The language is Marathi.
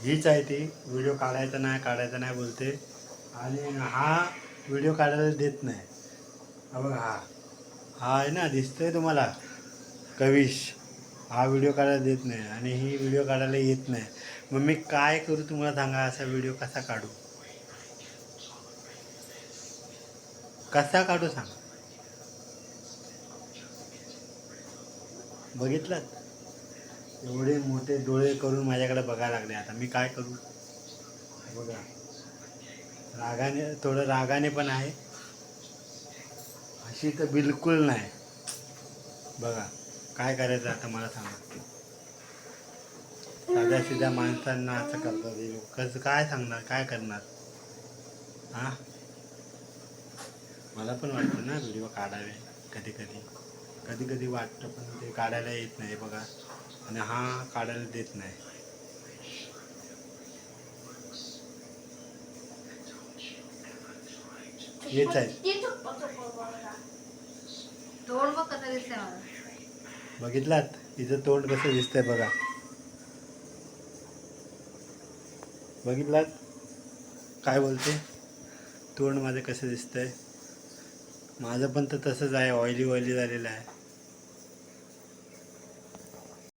हीच आहे ती. व्हिडिओ काढायचा नाही काढायचा नाही बोलते. आणि हा व्हिडिओ काढायला देत नाही. हा बघा हा. हा आहे ना दिसतोय तुम्हाला. कविश. हा व्हिडिओ काढायला देत नाही आणि ही व्हिडिओ काढायला येत नाही. मग मी काय करू तुम्हाला सांगा असा व्हिडिओ कसा काढू? कसा काढू सांगा? बघितलं एवढे मोठे डोळे करून माझ्याकडे बघायला लागले. आता मी काय करू? बघा. रागाने थोडं रागाने पण आहे. अशी तर बिलकुल नाही. बघा काय करायचं आता मला सांगा. साध्या सिध्या माणसांना असं करतात हे लोक. कसं काय सांगणार? काय करणार? हा मला पण वाटतं ना व्हिडिओ काढावे. कधी कधी कधी कधी वाटतं पण ते काढायला येत नाही बघा. आणि हा काढायला देत नाही. हेच आहे. तोंड बघ कसं दिसतंय मला. बघितलात? तिचं तोंड कसं दिसतंय बघा. बघितलात? काय बोलते? तोंड माझं कसं दिसतंय? माझं पण तर तसंच आहे ऑइली ऑइली झालेलं आहे.